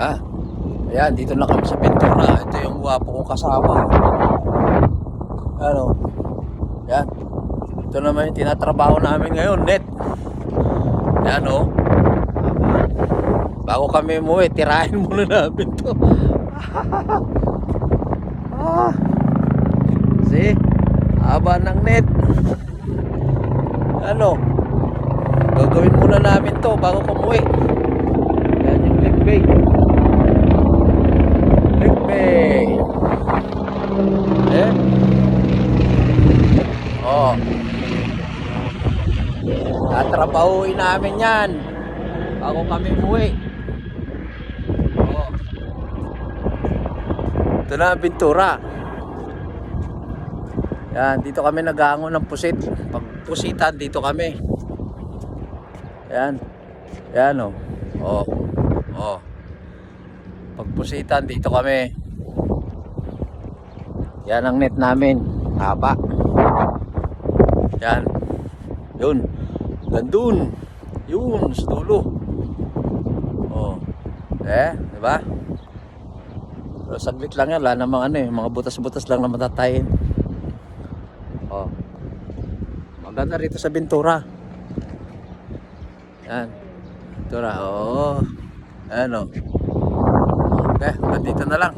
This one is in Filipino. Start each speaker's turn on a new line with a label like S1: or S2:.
S1: Ah, ayan, dito na kami sa Pintura. Ito yung guwapo kong kasama. Ano? Yan. Ito naman yung tinatrabaho namin ngayon, net. Yan, oh. Bago kami umuwi, tirahin muna namin to. ah. See? Haba ng net. Ano? Gagawin muna namin to bago kumuwi. Eh? Oh. Tatrabahuin namin yan. Bago kami umuwi. Oh. Ito na pintura. Yan, dito kami nag-aangon ng pusit. Pag pusitan, dito kami. Yan. Yan oh. Oh. Oh. Pag dito kami. Yan ang net namin. Haba. Yan. Yun. Nandun. Yun, sa dulo. Oh. Eh, di ba? Pero saglit lang yan, wala namang ano eh, mga butas-butas lang na matatayin. Oh. Maganda rito sa Bintura. Yan. Bintura. Oh. Ayan oh. Okay, hanggang dito na lang.